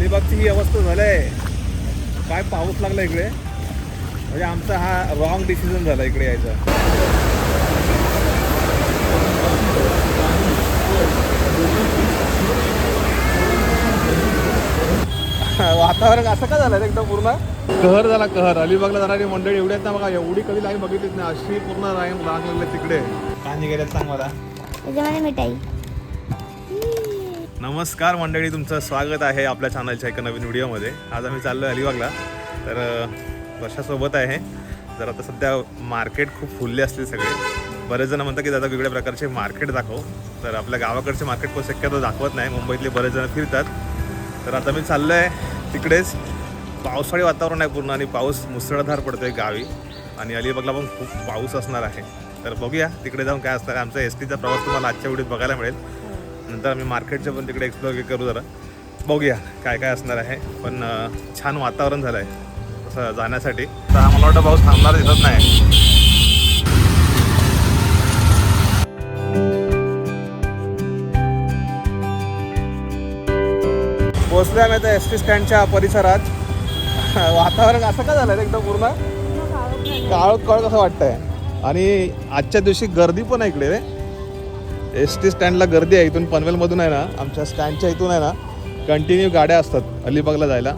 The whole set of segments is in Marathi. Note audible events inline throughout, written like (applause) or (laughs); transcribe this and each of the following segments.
अलिबागची ही अवस्था झाली आहे काय पाऊस लागला इकडे? म्हणजे आमचा हा रॉंग डिसिजन झाला इकडे यायचा. वातावरण असं का झालं एकदम पूर्ण? कहर झाला कहर. अलिबागला जाणारी मंडळी एवढी आहेत ना बघा एवढी कधी लाईन बघितलीच नाही. अशी पूर्ण लाईन रांग लागले तिकडे. कांजी गेल्यात सांग मला. त्याच्यामध्ये मिठाई. नमस्कार मंडळी तुमचं स्वागत आहे आपल्या चॅनलच्या एका नवीन व्हिडिओमध्ये. आज आम्ही चाललो आहे अलिबागला. तर वर्षासोबत आहे तर आता सध्या मार्केट खूप फुलले असतील सगळे. बरेच जण म्हणतात की दादा वेगळ्या प्रकारचे मार्केट दाखव. तर आपल्या गावाकडचे मार्केट पण शक्यतो दाखवत नाही. मुंबईतले बरेच जण फिरतात. तर आता मी चाललो आहे तिकडेच. पावसाळी वातावरण आहे पूर्ण आणि पाऊस मुसळधार पडतो आहे गावी. आणि अलिबागला पण खूप पाऊस असणार आहे. तर बघूया तिकडे जाऊन काय असणार आमचा एस टीचा प्रवास तुम्हाला आजच्या व्हिडिओत बघायला मिळेल. नंतर आम्ही मार्केटचं पण तिकडे एक्सप्लोर करू जरा. बघूया काय काय असणार आहे. पण छान वातावरण झालं आहे तसं जाण्यासाठी. तर मला वाटतं पाऊस थांबणार दिसत नाही. पोचलोय आम्ही आता एस टी स्टँडच्या परिसरात. (laughs) वातावरण असं का झालं एकदम पूर्ण? काळ काळ कसं वाटतंय. आणि आजच्या दिवशी गर्दी पण आहे इकडे रे. एस टी स्टँडला गर्दी आहे इथून पनवेलमधून आहे ना आमच्या स्टँडच्या इथून आहे ना कंटिन्यू गाड्या असतात अलिबागला जायला.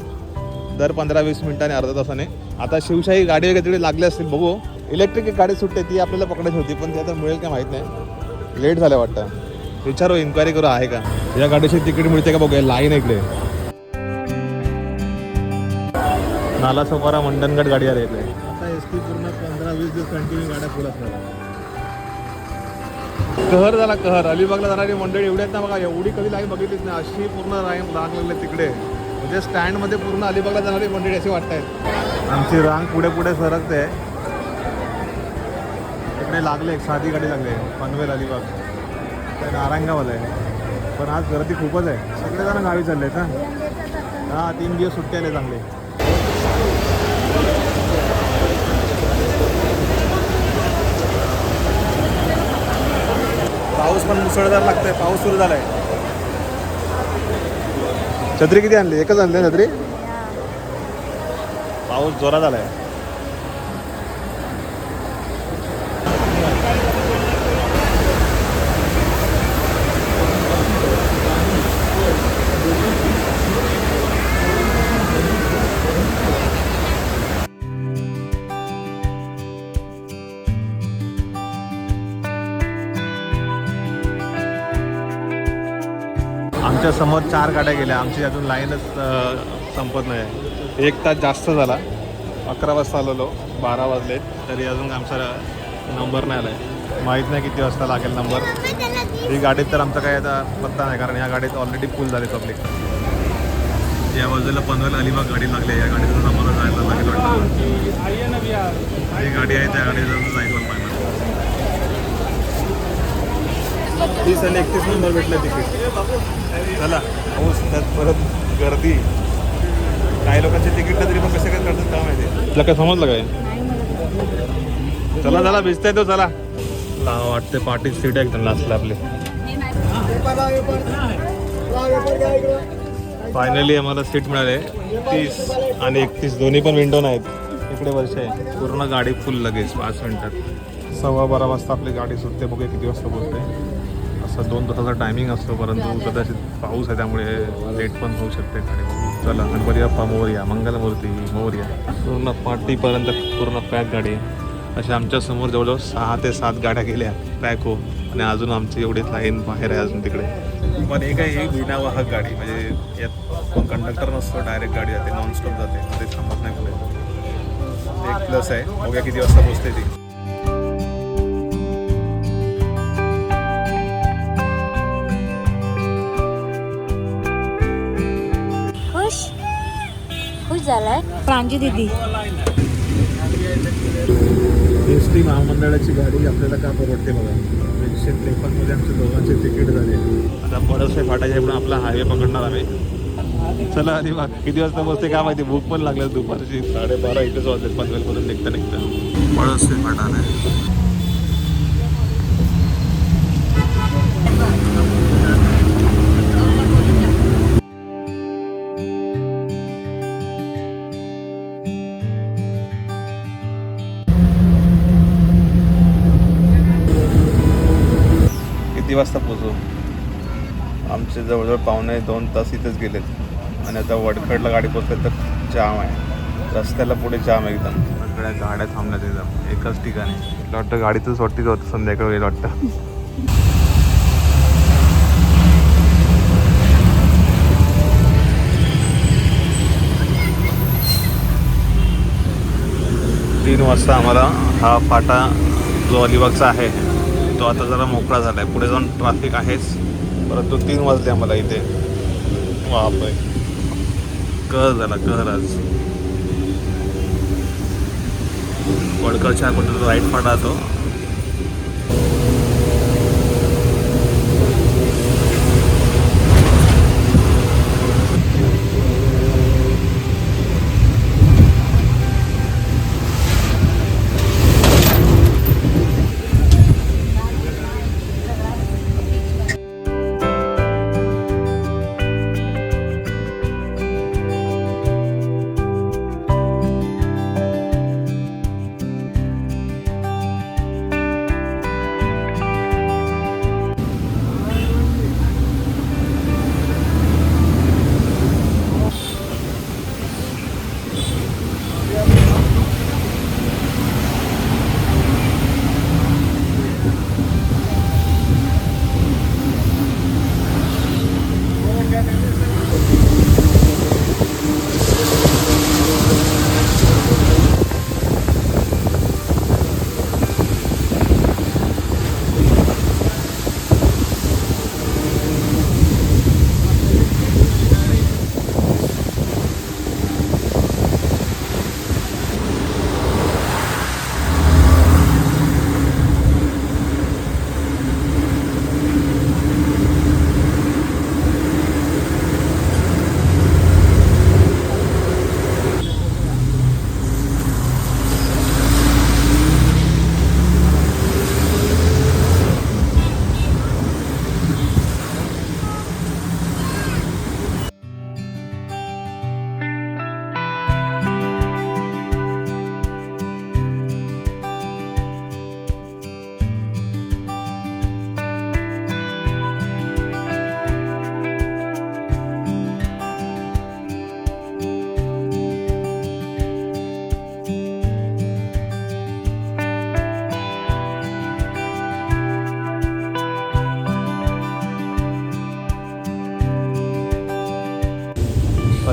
दर पंधरा वीस मिनिटाने अर्धा तासाने. आता शिवशाही गाडी वगैरे तिकडे लागली असतील बघू. इलेक्ट्रिक गाडी सुटते ती आपल्याला पकडायची होती पण ती आता मिळेल का माहीत नाही. लेट झालं वाटतं. विचारू इन्क्वायरी करू आहे का? या गाडीची तिकीट मिळते का बघूया लाईन इकडे. नाला सोपारा मंडनगड गाडी आली इकडे. आता एस टी पूर्ण पंधरा वीस दिवस कंटिन्यू गाड्या फुल असणार. कहर झाला कहर. अलिबागला जाणारी मंडळी एवढी आहेत ना बघा एवढी कधी लाईन बघितलीच नाही. अशी पूर्ण रांग लागले तिकडे. म्हणजे स्टँडमध्ये पूर्ण अलिबागला जाणारी मंडळी अशी वाटत आहेत. आमची रांग पुढे पुढे सरकते. तिकडे लागले साधी गाडी लागले. पनवेल अलिबाग. ते नारायणगावला आहे. पण आज गर्दी खूपच आहे. सगळेजण गावी चालले आहेत ना हा तीन दिवस सुट्टी आले चांगले पाऊस पण मुसळधार लागतोय पाऊस सुरू झालाय. छत्री किती आणली? एकच आणली छत्री? पाऊस जोरात आलाय. आमच्यासमोर चार गाड्या गेल्या. आमची अजून लाईनच संपत नाही. एक तास जास्त झाला. अकरा वाजता आलेलो. बारा वाजले. तरी अजून आमचा नंबर नाही आला आहे माहीत नाही किती वाजता लागेल नंबर. ही गाडीत तर आमचा काय आता पत्ता नाही. कारण या गाडीत ऑलरेडी फुल झाले पब्लिक या बाजूला पनवेल अलिबाग गाडी लागली. या गाडीतून आम्हाला जायला लागेल वाटतं. ही गाडी आहे त्या गाडीतून जायला पाहिजे तीस आणि एकतीस नंबर भेटलं तिकीट. चला पाऊस त्यात परत गर्दी. काही लोकांचे तिकीट तरी पण कसे काय करतात काय माहिती? तुला काय समजलं काय? चला चला भिजताय तो चला. वाटते पार्टी सीट आहे एकदम लास्टला आपली? फायनली आम्हाला सीट मिळाले. तीस आणि एकतीस दोन्ही पण विंडो नाहीत. इकडे वर्ष आहे. पूर्ण गाडी फुल लगेच पाच मिनिटात. सव्वा बारा वाजता आपली गाडी सुटते. बघूया किती वाजता पोहोचते. असा दोन तासाचा टायमिंग असतो परंतु कदाचित पाऊस आहे त्यामुळे लेट पण होऊ शकते. गाडी चला गणपती बाप्पा मोर्या मंगलमूर्ती मोर्या. पूर्ण पार्टीपर्यंत पूर्ण पॅक गाडी अशा आमच्यासमोर जवळजवळ सहा ते सात गाड्या गेल्या. पॅक हो. आणि अजून आमची एवढी लाईन बाहेर आहे अजून तिकडे. पण एक आहे विनावाहक गाडी. म्हणजे यात कोण कंडक्टर नसतो डायरेक्ट गाडी जाते नॉनस्टॉप जाते. ते थांबत नाही पुढे एक प्लस आहे. बघूया किती वाजता पोचते ती. झालाय. प्रांजी दिदी. एस टी महामंडळाची गाडी आपल्याला का परवडते बघा? एकशे त्रेपन्नमध्ये आमच्या दोघांचे तिकीट झाले. आता बडसरे फाटाच्या इकडून आपला हायवे पकडणार आम्ही. चला आधी बघ किती वाजता बसते काय माहिती? भूक पण लागल्या दुपारची. साडेबारा इथेच वाजले पनवेलमधून निघता निघता. बडसरे फाटा नाही वाजता पोचू आमचे जवळजवळ पाहुणे दोन तास इथेच गेलेत. आणि आता वडखडला गाडी पोचले तर जाम आहे. रस्त्याला पुढे जाम एकदम. सगळ्या गाड्या थांबल्यात एकदम. एकाच ठिकाणी. वाटतं गाडीतच वाटते होतं संध्याकाळ वेळ वाटतं. तीन वाजता आम्हाला हा फाटा जो अलिबागचा आहे तो आता जरा मोकळा झाला आहे पुढे जाऊन ट्रॅफिक आहेच. परंतु तीन वाजले आम्हाला इथे. बापरे. कहर झाला कहर आज. वडकरच्या कुठे राईट फाटा तो.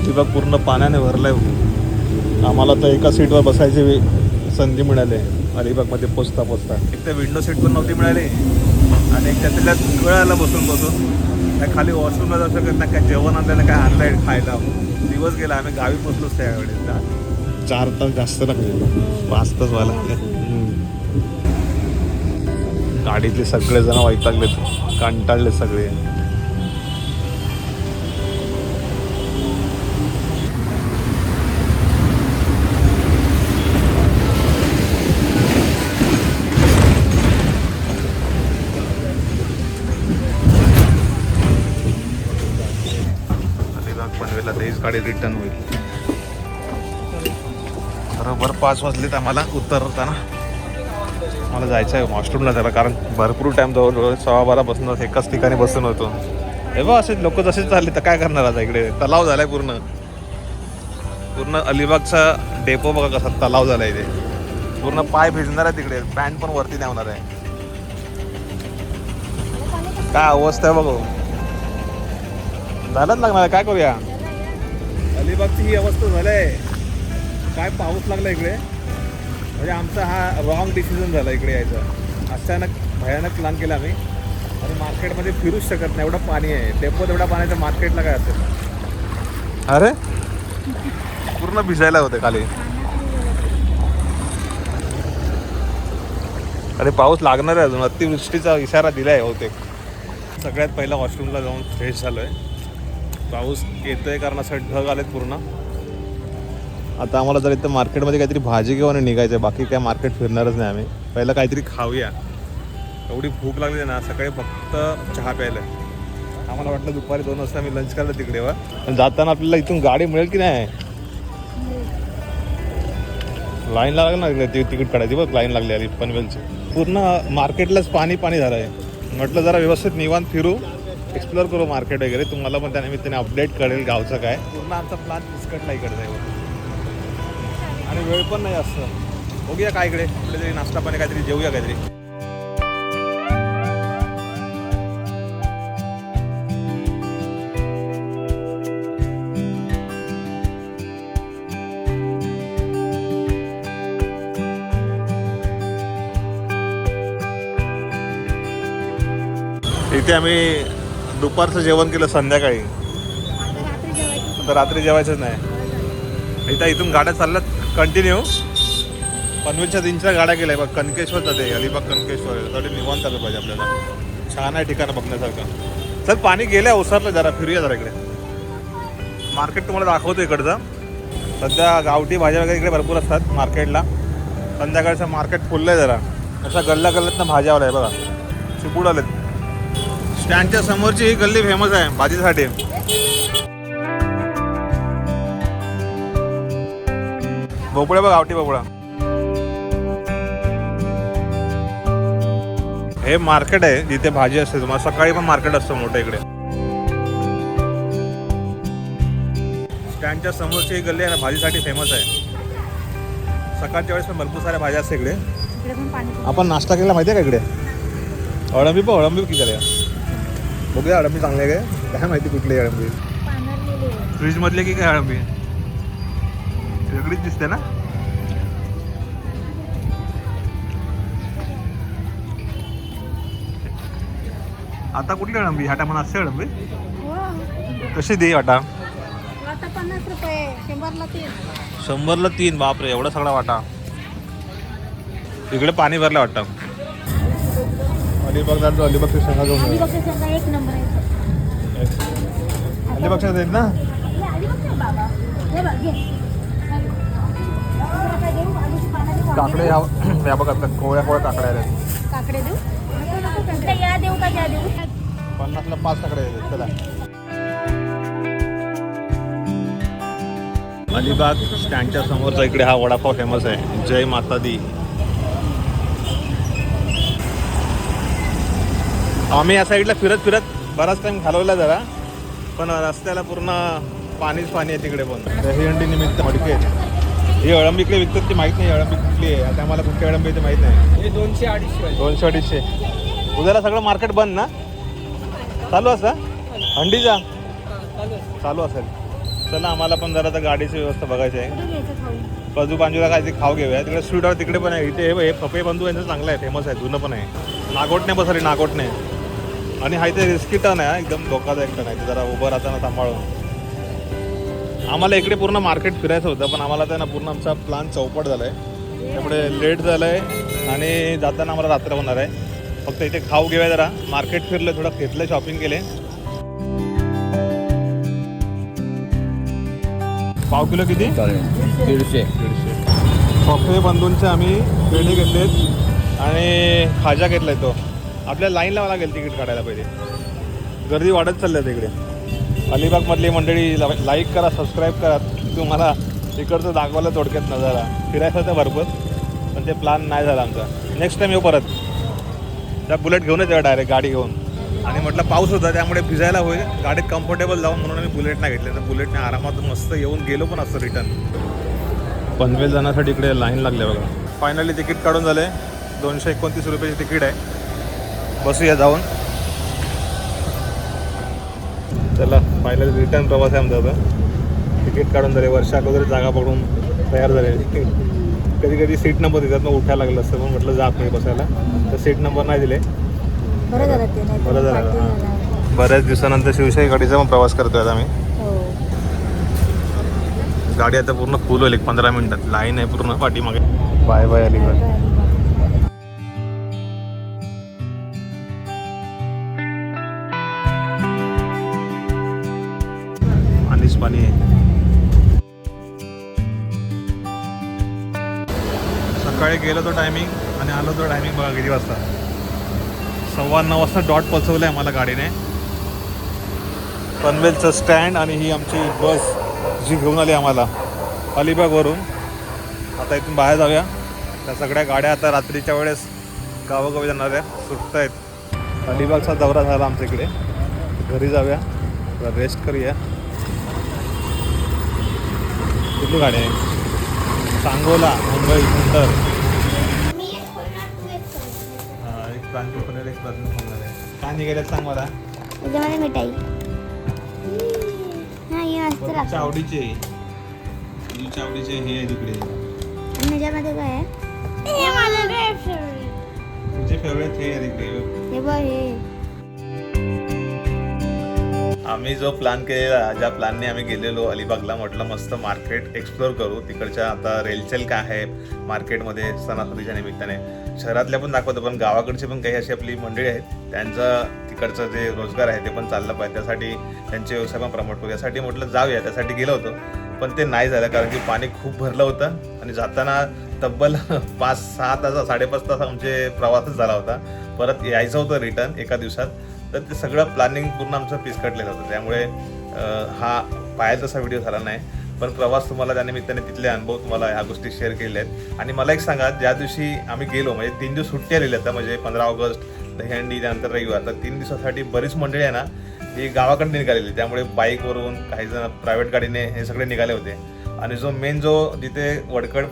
अलिबाग पूर्ण पाण्याने भरलाय आम्हाला तर एका सीटवर बसायची संधी मिळाली अलिबागमध्ये पोचता पोचता. एक तर विंडो सीट पण नव्हती मिळाली आणि एक त्यातल्या कळाला बसून बसून. काय खाली वॉशरूमला जाऊ शकत नाही काय जेवण आणलेलं काय आणलंय खायला. दिवस गेला आम्ही गावी पोचलोच त्यावेळेस. चार तास जास्त लागले. पाच तास व्हायला गाडीतले सगळे जण वैतागलेत. कंटाळले सगळे. गाडी रिटर्न होईल. बरोबर पाच वाजलेत आम्हाला उतरताना. मला जायचं आहे वॉशरूमला त्याला कारण भरपूर टाइम जवळ सव्वा बारा बसून एकाच ठिकाणी बसून होतो. हे बघ असे लोक जसे चालले तर काय करणार आता इकडे? तलाव झालाय पूर्ण. पूर्ण अलिबागचा डेपो बघा कसा तलाव झालाय इथे पूर्ण पाय भिजणार आहे तिकडे. पॅन्ट पण वरती नाही होणार आहे. काय अवस्था आहे बघू. झालंच लागणार काय करूया? अलिबागची ही अवस्था झालंय. काय पाऊस लागला इकडे? म्हणजे आमचा हा रॉंग डिसिजन झाला इकडे यायचा. अचानक भयानक प्लॅन केला आम्ही. आणि मार्केटमध्ये फिरूच शकत नाही. एवढं पाणी आहे. डेपोत तेवढा पाण्याचं मार्केटला काय असेल? अरे? पूर्ण भिजायला होते खाली. अरे पाऊस लागणार आहे अजून. अतिवृष्टीचा इशारा दिलाय बहुतेक. सगळ्यात पहिला वॉशरूमला जाऊन फ्रेश झालोय. पाऊस येतोय कारण असं ढग आलेत पूर्ण. आता आम्हाला जर इथं मार्केटमध्ये काहीतरी भाजी घेऊन निघायचं आहे बाकी काय मार्केट फिरणारच नाही आम्ही. पहिलं काहीतरी खाऊया. एवढी भूक लागली ना सकाळी फक्त चहा प्यायला. आम्हाला वाटलं दुपारी दोन वाजता आम्ही लंच करायला तिकडे वा पण जाताना आपल्याला इथून गाडी मिळेल की नाही? लाईन लागणार ना ती तिकीट काढायची बघ लाईन लागली आली पनवेलची. पूर्ण मार्केटलाच पाणी पाणी झालं आहे म्हटलं जरा व्यवस्थित निवांत फिरू. एक्सप्लोअर करू मार्केट वगैरे. तुम्हाला पण त्या निमित्ताने अपडेट कळेल गावचं काय. पूर्ण आमचा प्लॅन फिसकटला इकडे जाईल आणि वेळ पण नाही असं बघूया काय इकडे. कुठेतरी नाश्ता पाणी काहीतरी जेऊया काहीतरी. इथे आम्ही दुपारचं जेवण केलं संध्याकाळी. तर रात्री जेवायचंच नाही. इथं इथून गाड्या चालल्यात. कंटिन्यू पनवेलच्या तीनच्या गाड्या गेल्या. बघ कनकेश्वर जाते अलिबाग कनकेश्वर. तरी निवांत आलं पाहिजे आपल्याला. छान आहे ठिकाण बघण्यासारखं. चल पाणी गेलं ओसरलं जरा. फिरूया जरा इकडे. मार्केट तुम्हाला दाखवतो इकडचं. सध्या गावठी भाज्या वगैरे इकडे भरपूर असतात मार्केटला संध्याकाळचं मार्केट फुललं आहे जरा. अशा गल्ल्या गल्ल्यातनं भाज्या आल्या आहे बघा. चिपूड आलेत. स्टँडच्या समोरची ही गल्ली फेमस आहे भाजीसाठी भोपळ्या बघ गावठी भोपळा. हे मार्केट आहे जिथे भाजी असते तुम्हाला सकाळी पण मार्केट असतं मोठं इकडे. स्टँडच्या समोरची ही गल्ली आहे ना भाजीसाठी फेमस आहे. सकाळच्या वेळेस पण भरपूर साऱ्या भाज्या असतात इकडे. इकडे पण पाणी आपण नाश्ता केला माहिती आहे का इकडे? अळंबी पण अळंबी किती झाल्या बघूया अळंबी चांगली आहे काय. काय माहिती कुठली आहे अळंबी फ्रीज मधले की काय अळंबी वेगळीच दिसते ना? आता कुठली अळंबी ह्या टायमाला असते अळंबी कशी दे वाटा? आता पन्नास रुपये शंभरला तीन. शंभरला तीन बापरे एवढा सगळा वाटा. इकडे पाणी भरलं वाटतं. अलिबाग घेऊन आधी येऊ. बघते शेंगा एक नंबर आहे अलिबागच्या आहेत ना? काकडे (clears throat) ह्या बघा आता कोवळ्या कोवळ्या काकड्या आहेत. काकडे देऊ. या देऊ का देऊ? पन्नासला पाच काकडे आहेत चला. अलिबाग स्टँडच्या समोरचा इकडे हा वडापाव फेमस आहे. जय माता दी. आम्ही या साईडला फिरत फिरत बराच टाइम घालवला जरा. पण रस्त्याला पूर्ण पाणीच पाणी आहे तिकडे पण. दहीहंडी निमित्त मडके ही अळंबी इकडे विकतात ती माहीत नाही अळंबी कुठली आहे. आता आम्हाला कुठली अळंबी आहे ते माहीत नाही. हे दोनशे अडीचशे दोनशे अडीचशे. उद्याला सगळं मार्केट बंद ना? चालू असं हंडीचा चालू असेल. चला आम्हाला पण जरा आता गाडीची व्यवस्था बघायची आहे. काजू बांजूला काय ते खाऊ घेऊया. तिकडे स्वीटवर तिकडे पण आहे. इथे हे हे पपई बंधू यांचं चांगलं आहे. फेमस आहे. जुनं पण आहे. नागोटणे बसली नागोटणे. आणि हा इथे रिस्की टर्न आहे एकदम धोकादायक टर्न आहे. जरा उभं राहताना सांभाळून. आम्हाला इकडे पूर्ण मार्केट फिरायचं होतं पण आम्हाला त्या ना पूर्ण आमचा प्लान चौपट झाला आहे त्यामुळे लेट झालं आहे आणि जाताना आम्हाला रात्र होणार आहे. फक्त इथे खाऊ घेऊया जरा. मार्केट फिरलं थोडं घेतलं शॉपिंग केले. पाव किलो किती? दीडशे. दीडशे. पफे बंधूंचे आम्ही पेढे घेतलेत आणि खाजा घेतलाय तो. आपल्याला लाईन लावा लागेल तिकीट काढायला पहिले. गर्दी वाढत चालली आहे तिकडे. अलिबागमधली मंडळी लाईक करा सबस्क्राईब करा. तुम्हाला तिकडचं दाखवायला थोडक्यात नजारा. फिरायचं होतं भरपूर पण ते प्लॅन नाही झाला आमचा. नेक्स्ट टाइम येऊ परत. त्या बुलेट घेऊनच येऊ डायरेक्ट गाडी घेऊन. आणि म्हटलं पाऊस होता त्यामुळे भिजायला होईल. गाडीत कम्फर्टेबल जाऊन म्हणून आम्ही बुलेट नाही घेतले. तर बुलेटने आरामात मस्त येऊन गेलो पण असतं रिटर्न पनवेल जाण्यासाठी इकडे लाईन लागले बघा. फायनली तिकीट काढून झाले. दोनशे एकोणतीस रुपयाची तिकीट आहे. बसूया जाऊन. चला फायनली रिटर्न प्रवास आहे आमचा आता. तिकीट काढून झाले वर्षा अगोदर जागा पकडून तयार झाले कधी कधी सीट नंबर देतात मग उठायला लागलं असतं मग म्हटलं जात नाही बसायला. तर सीट नंबर नाही दिले. बरं झालं बऱ्याच दिवसानंतर शिवशाही गाडीचा पण प्रवास करतोय आता आम्ही. हो. गाडी आता पूर्ण फुल होईल एक पंधरा मिनिटात. लाईन आहे पूर्ण पाठीमागे. बाय बाय अलीगड सकाळी गेलो तो टायमिंग आणि आलो तो टायमिंग बघा किती वाजता. सव्वा नऊ वाजता डॉट पोचवलं आहे मला गाडीने. पनवेलचं स्टँड आणि ही आमची बस जी घेऊन आली आम्हाला. अलिबागवरून. आता इथून बाहेर जाऊया. त्या सगळ्या गाड्या आता रात्रीच्या वेळेस गावोगावी जाणाऱ्या सुटत आहेत. अलिबागचा दौरा झाला आमच्या इकडे. घरी जाऊया. रेस्ट करूया. कुठली गाडी आहे? सांगोला मुंबई नंतर आहे. काय निघाल्यात सांग मला. त्याच्यामध्ये मिठाई. हा हे मस्त तुझ्या आवडीचे तुझ्या आवडीचे हे आहे तिकडे आणि काय आहे? तुझे फेवरेट हे आहे तिकडे हे बघ हे. आम्ही जो प्लॅन केलेला ज्या प्लॅनने आम्ही गेलेलो अलिबागला म्हटलं मस्त मार्केट एक्सप्लोर करू. तिकडच्या आता रेलचेल काय आहे? मार्केटमध्ये सणासुदीच्या निमित्ताने. शहरातल्या पण दाखवतो पण गावाकडची पण काही अशी आपली मंडळी आहेत त्यांचं तिकडचं जे रोजगार आहे ते पण चाललं पाहिजे. त्यासाठी त्यांचे व्यवसाय पण प्रमोट करू. यासाठी म्हटलं जाऊया त्यासाठी गेलो होतो पण ते नाही झालं कारण की पाणी खूप भरलं होतं आणि जाताना तब्बल (laughs) पाच सहा तास साडेपाच तास आमचे प्रवासच झाला होता. परत यायचं होतं रिटर्न एका दिवसात. तर ते सगळं प्लॅनिंग पूर्ण आमचं पिसकटलेलं होतं. त्यामुळे हा पाहायला तसा व्हिडिओ झाला नाही. पण प्रवास तुम्हाला त्या निमित्ताने तिथले अनुभव तुम्हाला ह्या गोष्टी शेअर केलेल्या आहेत आणि मला एक सांगा ज्या दिवशी आम्ही गेलो म्हणजे तीन दिवस सुट्टी आलेल्या आहेत म्हणजे पंधरा ऑगस्ट दहीहंडी त्यानंतर रविवार तर तीन दिवसासाठी बरीच मंडळी आहे ना ही गावाकडे निघालेली. त्यामुळे बाईकवरून काही जण प्रायव्हेट गाडीने हे सगळे निघाले होते. आणि जो मेन जो जिथे वडकड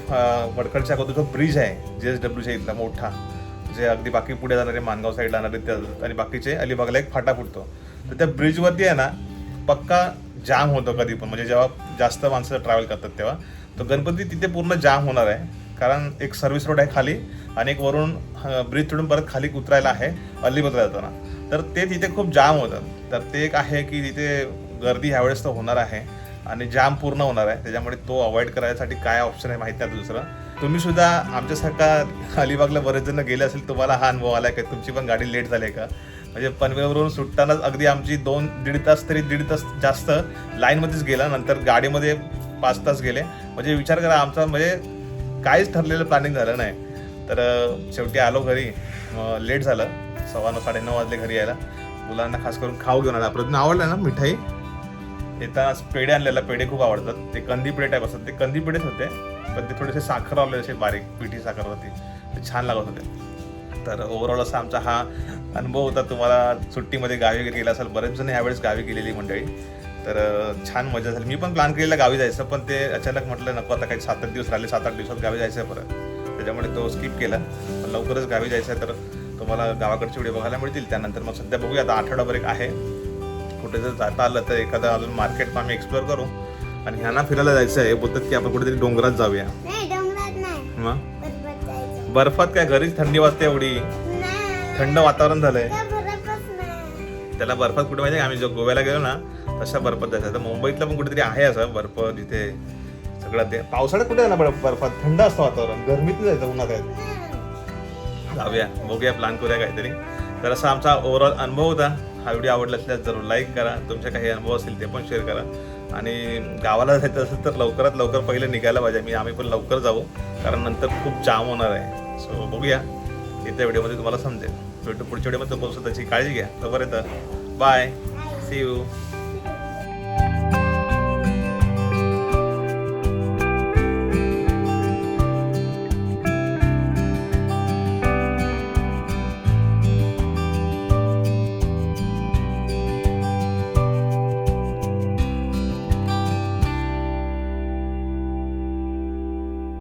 वडकडच्या अगोदर जो ब्रिज आहे जे एस डब्ल्यूच्या इथला मोठा जे अगदी बाकी पुढे जाणारे मानगाव साईडला जाणारे आणि बाकीचे अलिबागला एक फाटा फुटतो. तर त्या ब्रिजवरती आहे ना पक्का जाम होतो कधी पण. म्हणजे जेव्हा जास्त माणसं ट्रॅव्हल करतात तेव्हा तो गणपती तिथे पूर्ण जाम होणार आहे. कारण एक सर्व्हिस रोड आहे खाली आणि एक वरून ब्रिज चढून परत खाली उतरायला आहे अलिबागला जाताना. तर ते तिथे खूप जाम होतं. तर ते एक आहे की तिथे गर्दी ह्यावेळेस तर होणार आहे आणि जाम पूर्ण होणार आहे. त्याच्यामुळे तो अवॉइड करायसाठी काय ऑप्शन आहे माहिती नाही दुसरं. तुम्ही सुद्धा आमच्यासारखा अलिबागला बरेच जण गेले असेल तुम्हाला हा अनुभव आला आहे का? तुमची पण गाडी लेट झाली आहे का? म्हणजे पनवेलवरून सुटतानाच अगदी आमची दोन दीड तास तरी दीड तास जास्त लाईनमध्येच गेला नंतर गाडीमध्ये पाच तास गेले. म्हणजे विचार करा आमचा म्हणजे काहीच ठरलेलं प्लॅनिंग झालं नाही. तर शेवटी आलो घरी. लेट झालं. सव्वा नऊ साडेनऊ वाजले घरी यायला. मुलांना खास करून खाऊ घेऊन आला. प्रयत्न आवडला ना मिठाई? येताना पेढे आणलेला पेढे खूप आवडतात. ते कंदी पेढे टाईप असतात. ते कंदी पेढेच होते पण ते थोडेसे साखर लावले असे बारीक पिठी साखर होती. ते छान लागत होते. तर ओव्हरऑल असा आमचा हा अनुभव होता. तुम्हाला सुट्टीमध्ये गावी वगैरे गेला असेल बरेच जण यावेळेस गावी गेलेली मंडळी. तर छान मजा झाली. मी पण प्लॅन केलेला गावी जायचं पण ते अचानक म्हटलं नको आता काही सात आठ दिवस राहिले सात आठ दिवसात गावी जायचं आहे परत. त्याच्यामुळे तो स्किप केला. पण लवकरच गावी जायचं आहे तर तुम्हाला गावाकडचे व्हिडिओ बघायला मिळतील. त्यानंतर मग सध्या बघूया आता आठवडाभर एक आहे. कुठे जर जाता आलं तर एखादं अजून मार्केट पण आम्ही एक्सप्लोअर करू. आणि ह्यांना फिरायला जायचं आहे बोलतात की आपण कुठेतरी डोंगरात जाऊया. मग? बर्फात काय घरीच थंडी वाजते एवढी? थंड वातावरण झालंय. त्याला बर्फात कुठे माहिती आम्ही जो गोव्याला गेलो ना तशा बर्फात जायचं. तर मुंबईतलं पण कुठेतरी आहे असं बर्फ जिथे सगळं ते. पावसाळ्यात कुठे जाणार बर्फ- बर्फात? थंड असतं वातावरण. गरमीत जायचं उन्हात. जाऊया. बघूया प्लॅन करूया काहीतरी. तर असा आमचा ओव्हरऑल अनुभव होता. हा व्हिडिओ आवडला असल्यास जरूर लाईक करा. तुमचे काही अनुभव असतील ते पण शेअर करा. आणि गावाला जायचं असेल तर लवकरात लवकर पहिले निघायला पाहिजे. मी आम्ही पण लवकर जाऊ कारण नंतर खूप जाम होणार आहे. सो बघूया. येत्या व्हिडिओमध्ये तुम्हाला समजेल. भेटू पुढच्या व्हिडिओमध्ये. पोहोचतो त्याची काळजी घ्या. तोपर्यंत बाय सी यू